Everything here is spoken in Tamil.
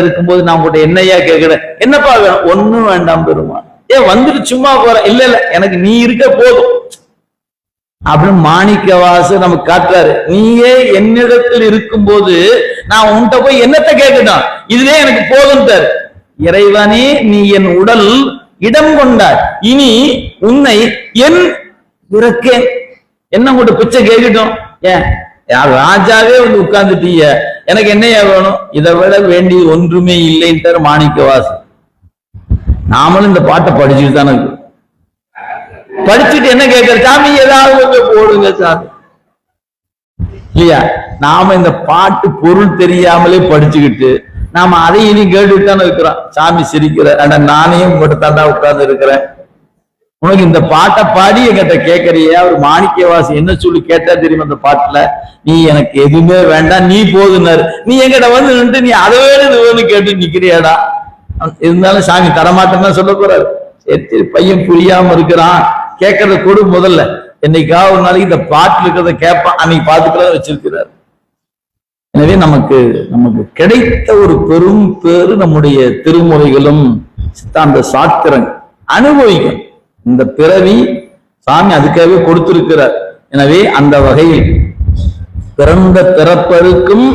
இருக்கும்போது நான் உங்கள்கிட்ட என்னையா கேட்கிறேன் என்னப்பா வேணும் ஒண்ணும் வேண்டாம் பெருமான் ஏன் வந்துட்டு சும்மா போற. இல்ல இல்ல எனக்கு நீ இருக்க போதும். அப்படின்னு மாணிக்க வாசு நமக்கு காட்டுறாரு. நீயே என்னிடத்தில் இருக்கும்போது நான் உன்கிட்ட போய் என்னத்தை கேட்கணும் இதுவே எனக்கு போதும் தரு இறைவனே நீ என் உடல் இடம் கொண்டார் இனி உன்னை என் இறக்கேன். என்ன உங்கள்கிட்ட பிச்சை கேட்கட்டும் ஏன்? ராஜாவே வந்து உட்கார்ந்துட்டீங்க? எனக்கு என்னையா வேணும்? இதை விட வேண்டியது ஒன்றுமே இல்லைன்ட்டார் மாணிக்க வாசு நாமளும் இந்த பாட்டை படிச்சுட்டு தானே படிச்சுட்டு என்ன கேட்கிற சாமி ஏதாவது கொஞ்சம் போடுங்க சாமி. இல்லையா? நாம இந்த பாட்டு பொருள் தெரியாமலே படிச்சுக்கிட்டு நாம அதை இனி கேட்டுட்டு தானே இருக்கிறோம். சாமி சிரிக்கிற ஆனா நானே உங்கள்கிட்ட தாண்டா உட்கார்ந்து இருக்கிறேன். உனக்கு இந்த பாட்டை பாடி என்கிட்ட கேட்கறியே அவர் மாணிக்கவாசி என்ன சொல்லி கேட்டா தெரியுமா அந்த பாட்டுல? நீ எனக்கு எதுவுமே வேண்டாம் நீ போதுனாரு நீ என்கிட்ட வந்து நின்று நீ அதை வேணும் இது வேணும் கேட்டு நிக்கிறியாடா. இருந்தாலும் சாமி தரமாட்டேன்னு தான் சொல்ல போறாரு. சரி பையன் புரியாம இருக்கிறான். கேட்கறத கொடு முதல்ல. என்னைக்காவது ஒரு நாளைக்கு இந்த பாட்டில் இருக்கிறத கேட்பான். அன்னைக்கு பாத்துக்கிறத வச்சிருக்கிறார். எனவே நமக்கு நமக்கு கிடைத்த ஒரு பெரும் பேரு நம்முடைய திருமுறைகளும் சித்தாந்த சாத்திரங்கள். அனுபவிக்கும் இந்த பிறவி சாமி அதுக்காகவே கொடுத்திருக்கிறார். எனவே அந்த வகையில் பிறந்த பிறப்பருக்கும்